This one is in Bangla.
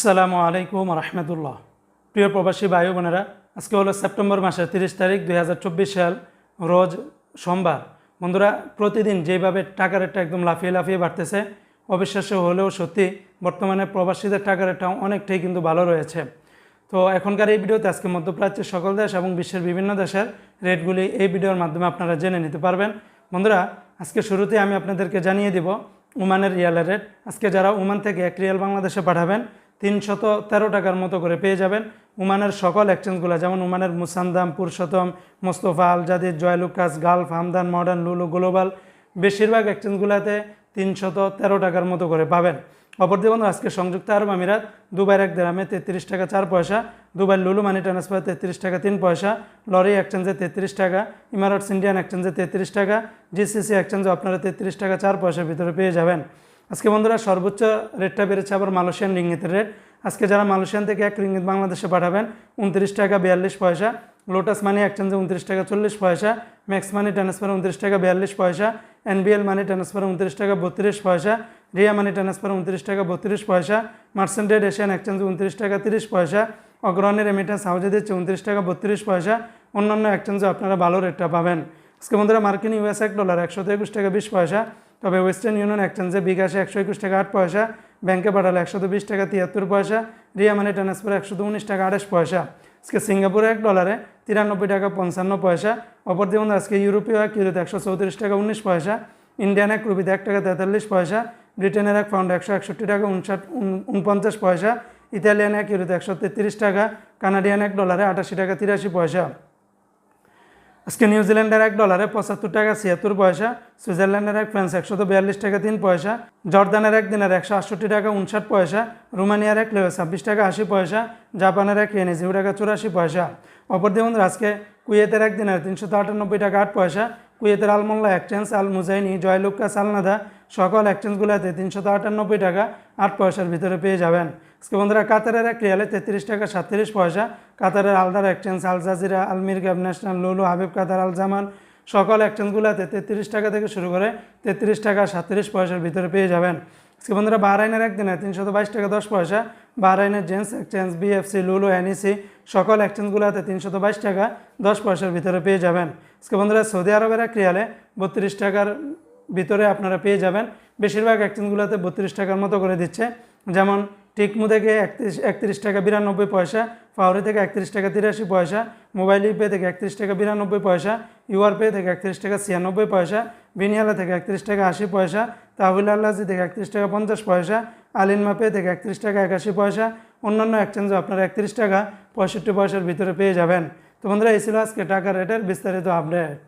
আসসালামু আলাইকুম রহমতুল্লাহ প্রিয় প্রবাসী ভাই বোনেরা, আজকে হলো সেপ্টেম্বর মাসের তিরিশ তারিখ দুই হাজার চব্বিশ সাল, রোজ সোমবার। বন্ধুরা, প্রতিদিন যেভাবে টাকা রেটটা একদম লাফিয়ে লাফিয়ে বাড়তেছে, অবিশ্বাস্য হলেও সত্যি বর্তমানে প্রবাসীদের টাকা রেটটা অনেকটাই কিন্তু ভালো রয়েছে। তো এখনকার এই ভিডিওতে আজকে মধ্যপ্রাচ্যের সকল দেশ এবং বিশ্বের বিভিন্ন দেশের রেটগুলি এই ভিডিওর মাধ্যমে আপনারা জেনে নিতে পারবেন। বন্ধুরা, আজকে শুরুতে আমি আপনাদেরকে জানিয়ে দিব ওমানের রিয়ালের রেট। আজকে যারা ওমান থেকে এক রিয়াল বাংলাদেশে পাঠাবেন তিনশত তেরো টাকার মতো করে পেয়ে যাবেন উমানের সকল এক্সচেঞ্জগুলো যেমন উমানের Musandam, Purushottam, Mustafa Al Jadid Joyalukkas, Gulf, Hamdan, Modern, Lulu, Global, বেশিরভাগ এক্সচেঞ্জগুলোতে তিনশত তেরো টাকার মতো করে পাবেন। অপরদিকে বন্ধু আজকে সংযুক্ত আরব আমিরাত, দুবাইয়ের এক দেরামে তেত্রিশ টাকা চার পয়সা দুবাই লুলু মানি ট্রান্সফার তেত্রিশ টাকা তিন পয়সা, লরি এক্সচেঞ্জে তেত্রিশ টাকা, ইমারটস, ইন্ডিয়ান এক্সচেঞ্জে তেত্রিশ টাকা, জিসিসি এক্সচেঞ্জে আপনারা তেত্রিশ টাকা চার পয়সার ভিতরে পেয়ে যাবেন। আজকে বন্ধুরা সর্বোচ্চ রেটটা বেড়েছে আবার মালয়েশিয়ান রিঙ্গিতের রেট। আজকে যারা মালয়েশিয়ান থেকে এক রিঙ্গিত বাংলাদেশে পাঠাবেন, উনত্রিশ টাকা বিয়াল্লিশ পয়সা। লোটাস মানি এক্সচেঞ্জে উনত্রিশ টাকা চল্লিশ পয়সা। ম্যাক্স মানি ট্রান্সফার উনত্রিশ টাকা বিয়াল্লিশ পয়সা। এনবিএল মানি ট্রান্সফার উনত্রিশ টাকা বত্রিশ পয়সা। রিয়া মানি ট্রান্সফার উনত্রিশ টাকা বত্রিশ পয়সা। মার্সেন্টেড এশিয়ান এক্সচেঞ্জ উনত্রিশ টাকা তিরিশ পয়সা। অগ্রণী রেমিটেন্স হাউজে দিচ্ছে উনত্রিশ টাকা বত্রিশ পয়সা। অন্যান্য এক্সচেঞ্জে আপনারা ভালো রেটটা পাবেন। আজকে বন্ধুরা মার্কিন ইউএস এক ডলার একশো একুশ টাকা বিশ পয়সা। তবে ওয়েস্টার্ন ইউনিয়ন এক্সচেঞ্জে বিকাশে একশো একুশ টাকা আট পয়সা, ব্যাংকে পাঠালে একশো বিশ টাকা তিয়াত্তর পয়সা, রিয়া মানি ট্রান্সফার একশো উনিশ টাকা আঠাশ পয়সা। আজকে সিঙ্গাপুরে এক ডলারে তিরানব্বই টাকা পঞ্চান্ন পয়সা অপর যেমন আজকে ইউরোপীয় এক ইউরোতে একশো চৌত্রিশ টাকা উনিশ পয়সা, ইন্ডিয়ান এক রুপিতে এক টাকা তেতাল্লিশ পয়সা, ব্রিটেনের এক পাউন্ড একশো একষট্টি টাকা উনষাট উনপঞ্চাশ পয়সা, ইতালিয়ান এক ইউরোতে একশো তেত্রিশ টাকা, কানাডিয়ান এক ডলারে আটাশি টাকা তিরাশি পয়সা। আজকে নিউজিল্যান্ডের এক ডলারে পঁচাত্তর টাকা, ছিয়াত্তর পয়সা, সুইজারল্যান্ডের এক ফ্রান্স একশত বিয়াল্লিশ টাকা, তিন পয়সা, জর্দানের এক দিনের একশো আটষট্টি টাকা, উনষাট পয়সা, রোমানিয়ার এক লেভে ছাব্বিশ টাকা, আশি পয়সা, জাপানের এক ইয়েনে জিরো টাকা, চুরাশি পয়সা। অপর দেখুন আজকে কুয়েতের এক দিনের তিনশো আটানব্বই টাকা, আট পয়সা, কুয়েতের আলমোল্লা এক্সচেঞ্জ, আল মুজাইনি জয়লুক্কাস সালনাদা, সকল এক্সচেঞ্জগুলোতে তিনশত আটানব্বই টাকা, আট পয়সার ভিতরে পেয়ে যাবেন। আজকে বন্ধুরা কাতারের এক রিয়ালে তেত্রিশ টাকা সাতত্রিশ পয়সা, কাতারের আলদার এক্সচেঞ্জ আল জাজিরা আলমির গ্যাব ন্যাশনাল, লুলু, হাবিব কাতার, আল জামান, সকল এক্সচেঞ্জগুলোতে তেত্রিশ টাকা থেকে শুরু করে তেত্রিশ টাকা সাতত্রিশ পয়সার ভিতরে পেয়ে যাবেন। আজকে বন্ধুরা বাহরাইনের একদিনে তিনশত বাইশ টাকা দশ পয়সা, বাহরাইনের Zenj exchange, BFC, Lulu, NEC, সকল এক্সচেঞ্জগুলোতে তিনশত বাইশ টাকা দশ পয়সার ভিতরে পেয়ে যাবেন। আজকে বন্ধুরা সৌদি আরবের এক রিয়ালে বত্রিশ টাকার ভিতরে আপনারা পেয়ে যাবেন। বেশিরভাগ এক্সচেঞ্জগুলোতে বত্রিশ টাকার মতো করে দিচ্ছে। যেমন টিকমু থেকে একত্রিশ একত্রিশ টাকা বিরানব্বই পয়সা, ফাউরি থেকে একত্রিশ টাকা তিরাশি পয়সা, মোবাইল পে থেকে একত্রিশ টাকা বিরানব্বই পয়সা ইউআর পে থেকে একত্রিশ টাকা ছিয়ানব্বই পয়সা, বিনিয়ালা থেকে একত্রিশ টাকা আশি পয়সা, তাহুল আল্লাজি থেকে একত্রিশ টাকা পঞ্চাশ পয়সা আলিনমা পে থেকে একত্রিশ টাকা একাশি পয়সা, অন্যান্য এক্সচেঞ্জে আপনারা একত্রিশ টাকা পঁয়ষট্টি পয়সার ভিতরে পেয়ে যাবেন। তো বন্ধুরা, এই ছিল আজকে টাকা রেটের বিস্তারিত আপডেট